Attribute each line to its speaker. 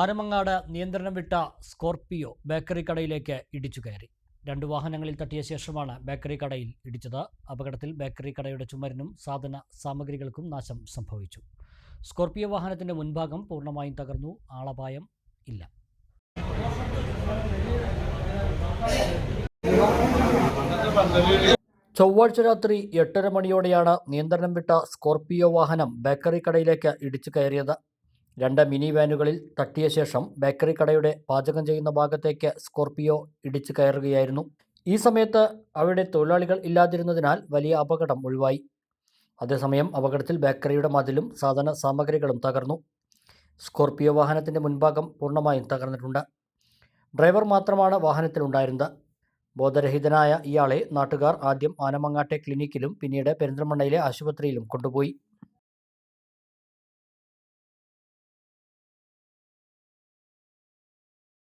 Speaker 1: ആനമങ്ങാട് നിയന്ത്രണം വിട്ട Scorpio bakery കടയിലേക്ക് ഇടിച്ചു കയറി. രണ്ട് വാഹനങ്ങളിൽ തട്ടിയ ശേഷമാണ് ബേക്കറി കടയിൽ ഇടിച്ചത്. അപകടത്തിൽ ബേക്കറി കടയുടെ ചുമരിനും സാധന സാമഗ്രികൾക്കും നാശം സംഭവിച്ചു. സ്കോർപിയോ വാഹനത്തിന്റെ മുൻഭാഗം പൂർണമായും തകർന്നു. ആളപായം ഇല്ല. ചൊവ്വാഴ്ച രാത്രി എട്ടര മണിയോടെയാണ് നിയന്ത്രണം വിട്ട സ്കോർപിയോ വാഹനം ബേക്കറി കടയിലേക്ക് ഇടിച്ചു കയറിയത്. രണ്ട് മിനി വാനുകളിൽ തട്ടിയ ശേഷം ബേക്കറി കടയുടെ പാചകം ചെയ്യുന്ന ഭാഗത്തേക്ക് സ്കോർപിയോ ഇടിച്ചു കയറുകയായിരുന്നു. ഈ സമയത്ത് അവിടെ തൊഴിലാളികൾ ഇല്ലാതിരുന്നതിനാൽ വലിയ അപകടം ഒഴിവായി. അതേസമയം അപകടത്തിൽ ബേക്കറിയുടെ മതിലും സാധന സാമഗ്രികളും തകർന്നു. സ്കോർപിയോ വാഹനത്തിന്റെ മുൻഭാഗം പൂർണമായും തകർന്നിട്ടുണ്ട്. ഡ്രൈവർ മാത്രമാണ് വാഹനത്തിലുണ്ടായിരുന്നത്. ബോധരഹിതനായ ഇയാളെ നാട്ടുകാർ ആദ്യം ആനമങ്ങാട്ടെ ക്ലിനിക്കിലും പിന്നീട് പെരിന്തൽമണ്ണയിലെ ആശുപത്രിയിലും കൊണ്ടുപോയി.